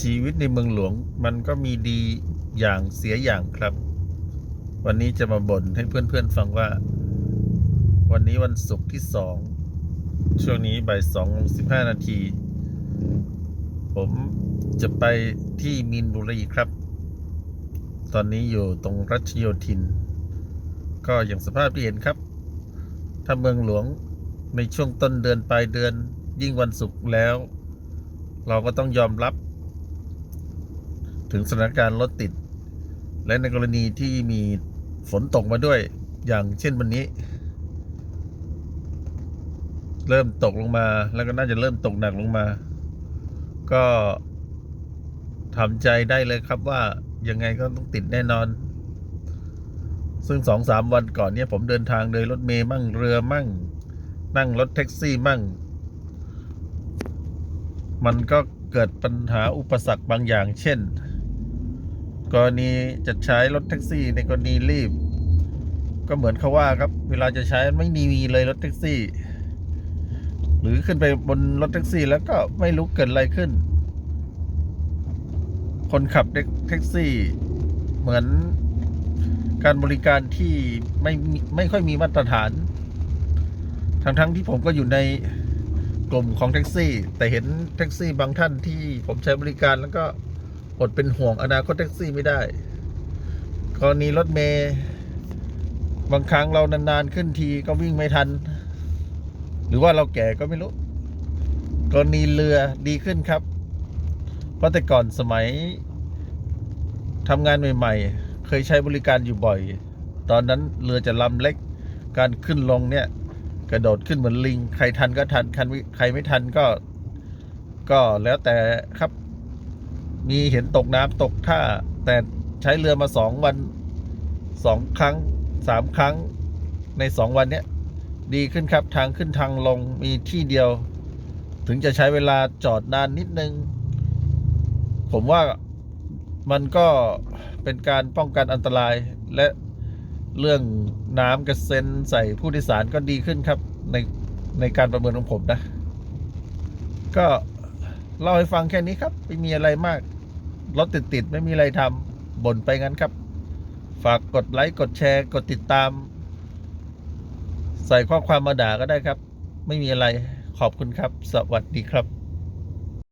ชีวิตในเมืองหลวงมันก็มีดีอย่างเสียอย่างครับ วันนี้จะมาบ่นให้เพื่อนๆฟังว่า วันนี้วันศุกร์ที่สองช่วงนี้บ่ายสองสิบห้านาที ผมจะไปที่มีนบุรีครับ ตอนนี้อยู่ตรงรัชโยธิน ก็อย่างสภาพที่เห็นครับ ถ้าเมืองหลวงในช่วงต้นเดือนปลายเดือนยิ่งวันศุกร์แล้ว เราก็ต้องยอมรับ ถึงสถานการณ์รถติด และในกรณีที่มีฝนตกมาด้วยอย่างเช่นวันนี้ เริ่มตกลงมาแล้วก็น่าจะเริ่มตกหนักลงมา ก็ทำใจได้เลยครับว่ายังไงก็ต้องติดแน่นอน ซึ่งสองสามวันก่อนเนี่ยผมเดินทางโดยรถเมย์มั่งเรือมั่ง นั่งรถแท็กซี่มั่ง มันก็เกิดปัญหาอุปสรรคบางอย่างเช่น กรณีจะใช้รถแท็กซี่ในกรณีรีบ ก็เหมือนเขาว่าครับ เวลาจะใช้ไม่มีเลยรถแท็กซี่ หรือขึ้นไปบนรถแท็กซี่ แล้วก็ไม่รู้เกิดอะไรขึ้น คนขับแท็กซี่ เหมือนการบริการที่ไม่ไม่ค่อยมีมาตรฐาน ทั้งๆทที่ผมก็อยู่ในกลุ่มของแท็กซี่ แต่เห็นแท็กซี่บางท่านที่ผมใช้บริการแล้วก็ อดเป็นห่วงอนาคตแท็กซี่ไม่ได้ กรณีรถเมย์บางครั้งเรานานๆขึ้นทีก็วิ่งไม่ทัน หรือว่าเราแก่ก็ไม่รู้ กรณีเรือดีขึ้นครับ เพราะแต่ก่อนสมัยทำงานใหม่ ๆ เคยใช้บริการอยู่บ่อย ตอนนั้นเรือจะลำเล็ก การขึ้นลงเนี่ย กระโดดขึ้นเหมือนลิง ใครทันก็ทันคันใครไม่ทันก็ ก็แล้วแต่ครับ มีเห็นตกน้ำตกท่า แต่ใช้เรือมาสองวันสองครั้งสามครั้งในสองวันเนี้ยดีขึ้นครับทางขึ้นทางลงมีที่เดียว ถึงจะใช้เวลาจอดนานนิดนึง ผมว่ามันก็เป็นการป้องกันอันตรายและเรื่องน้ำกระเซ็นใส่ผู้โดยสารก็ดีขึ้นครับ ในในการประเมินของผมนะ ก็ เล่าให้ฟังแค่นี้ครับไม่มีอะไรมากรถติดติดๆไม่มีอะไรทำบ่นไปงั้นครับ ฝากกดไลค์กดแชร์ กดติดตาม ใส่ข้อความมาด่าก็ได้ครับ ไม่มีอะไรขอบคุณครับ สวัสดีครับ